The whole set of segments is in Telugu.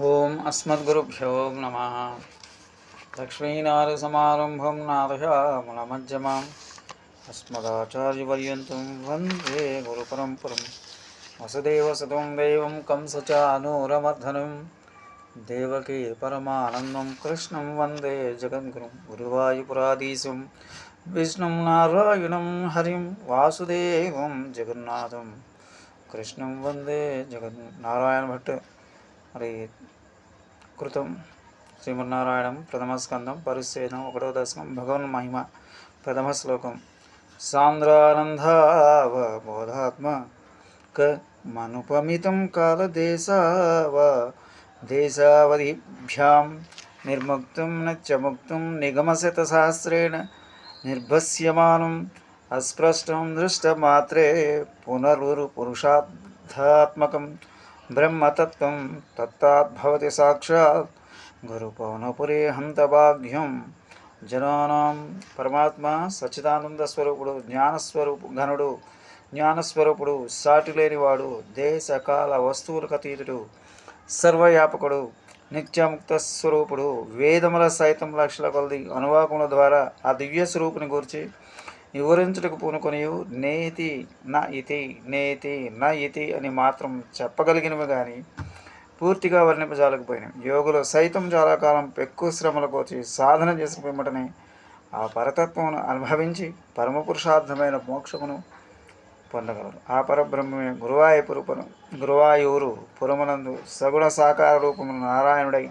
ఓం అస్మద్గురుభ్యో నమ. లక్ష్మీనారసమారంభం నారయామణమజ్జమాం అస్మదాచార్యపర్యంతం వందే గురుపరంపరం. వసుదేవసుతం దేవం కంసచానూరమర్ధనం దేవకీ పరమానందం కృష్ణం వందే జగద్గురుం. గురువాయుపురాధీశం విష్ణుం నారాయణం హరిం వాసుదేవం జగన్నాథం. కృష్ణం వందే జగన్ నారాయణ భట్ మరి కృతం. శ్రీమన్నారాయణం ప్రథమ స్కందం పరిచ్ఛేదం ఒకటో దశకం భగవన్ మహిమ ప్రథమ శ్లోకం. సాంద్రానందావబోధాత్మ క మనుపమితం కాలదేశావ దేశావధిభ్యాం నిర్ముక్తం నత్యముక్తం నిగమశతసహస్రేణ నిర్భస్యమానం అస్పష్టం దృష్టమాత్రే పునరురు పురుషార్థాత్మకం బ్రహ్మతత్వం తత్తాద్భవతి సాక్షాత్ గురుపవనపురే హంతభాగ్యం జనానాం పరమాత్మ సచ్చిదానంద స్వరూపుడు జ్ఞానస్వరూపు ఘనుడు జ్ఞానస్వరూపుడు సాటి లేనివాడు దేశకాల వస్తువులకు అతీతుడు సర్వవ్యాపకుడు నిత్యముక్త స్వరూపుడు వేదముల సైతం లక్షల కొలది అనువాకముల ద్వారా ఆ దివ్య స్వరూపుని గురించి వివరించుటకు పూనుకొనియు నేతి నా ఇతి నేతి నా ఇతి అని మాత్రం చెప్పగలిగినవి కానీ పూర్తిగా వర్ణింపజాలకపోయినాయి యోగులు సైతం చాలా కాలం ఎక్కువ శ్రమలకు వచ్చి సాధన చేసిన పిమ్మటనే ఆ పరతత్వమును అనుభవించి పరమపురుషార్థమైన మోక్షమును పొందగలరు. ఆ పరబ్రహ్మమే గురువాయూపురు గురువాయూరు పురమునందు సగుణ సాకార రూపమును నారాయణుడై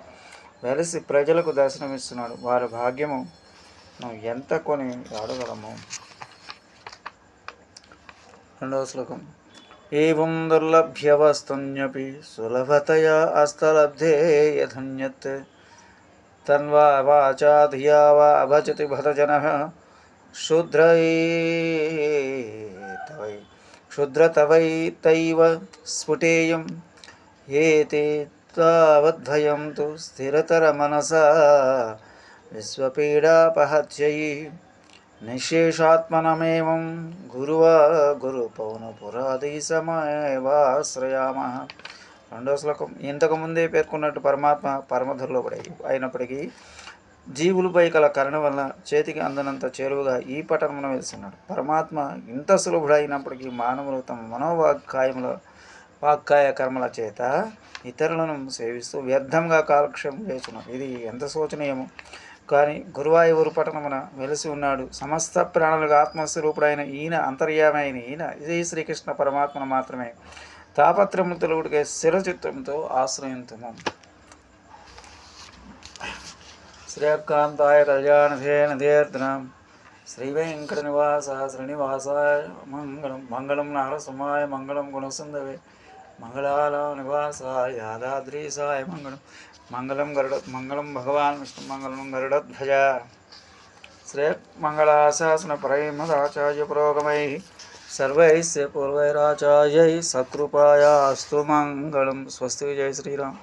వెలిసి ప్రజలకు దర్శనమిస్తున్నాడు. వారి భాగ్యము నువ్వు ఎంత కొని ఆడగలము రెండవ శ్లోకం. ఏం దుర్లభ్యవస్తున్యపి సులభతయా అస్తలబ్ధే యథన్యత్. తన్వా వాచా ధియా వా అభజతి భతజన శూద్రై తవై. క్షుద్రతవై తైవ స్ఫుటేయం. ఏతే తావద్భయం తు స్థిరతర మనసా. విశ్వపీడాపహత్యై నిశేషాత్మనమేవం గురువా గురు పౌనపురాధీశమేవాశ్రయామ రెండో శ్లోకం ఇంతకుముందే పేర్కొన్నట్టు పరమాత్మ పరమధుర్లోపడే అయినప్పటికీ జీవులపై కల కరుణ వల్ల చేతికి అందనంత చేరువుగా ఈ పట్టణమున వెలుస్తున్నాడు పరమాత్మ ఇంత సులభుడైనప్పటికీ మానవులు తమ మనోవాక్కాయముల వాక్కాయ కర్మల చేత ఇతరులను సేవిస్తూ వ్యర్థంగా కాలక్షేపం చేస్తున్నారు. ఇది ఎంత శోచనీయమో. కానీ గురువాయూరు పట్టణమున వెలిసి ఉన్నాడు. సమస్త ప్రాణులకు ఆత్మస్వరూపుడైన ఈయన అంతర్యామైన ఈయన ఇది శ్రీకృష్ణ పరమాత్మను మాత్రమే తాపత్రము తెలుగుడికే శిరచిత్తంతో ఆశ్రయింతుము. శ్రీకాంతాయ కళ్యాణధేన ధీర్ధనం శ్రీ వెంకట నివాస శ్రీనివాసాయ మంగళం మంగళం నారసింహాయ మంగళం గుణసుందవే మంగళాల నివాసాయ యాదాద్రీసాయ మంగళం మంగళం గరుడ మంగళం భగవాన్ విష్ణు మంగళం గరుడధ్వజ. శ్రీ మంగళాశాసన పరైమదాచార్య పురోగమై సర్వైస్య పూర్వైరాచార్యై సకృపాయాస్తు మంగళం. స్వస్తి జయ శ్రీరామ్.